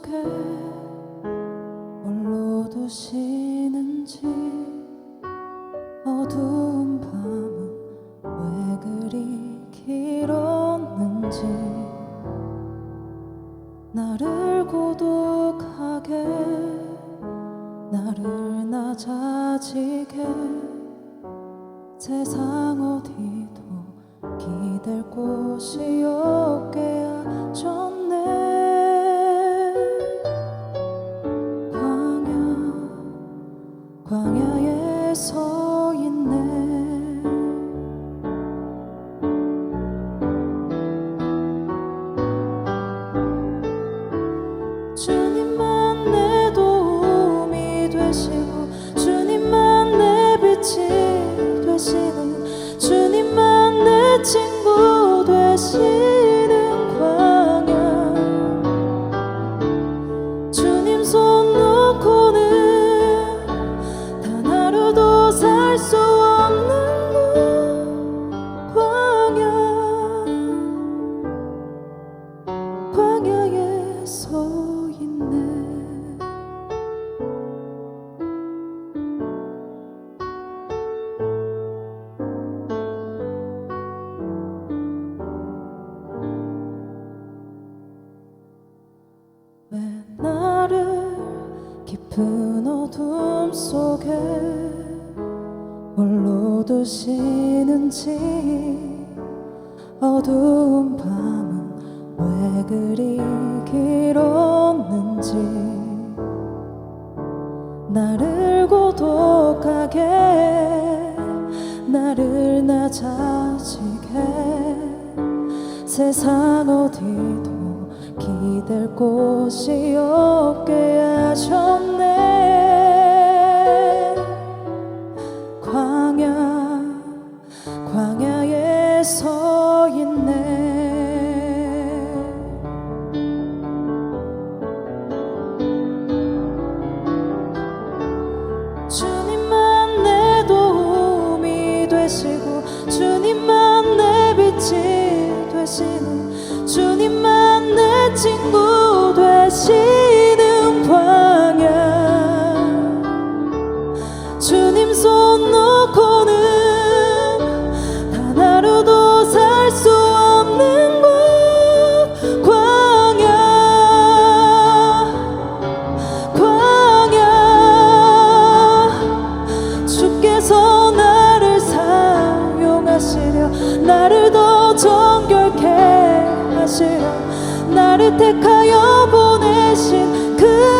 속에 홀로 도시는지 어두운 밤은 왜 그리 길었는지 나를 고독하게 나를 낮아지게 세상 어디 광야 깊은 어둠 속에 홀로 두시는지 어두운 밤은 왜 그리 길었는지 나를 고독하게 나를 낮아지게. 세상 어디도 기댈 곳이 없게 하셨네 나를 택하여 보내신 그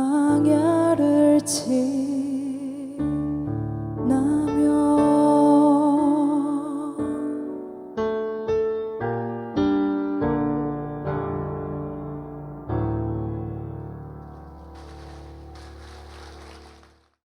광야를 지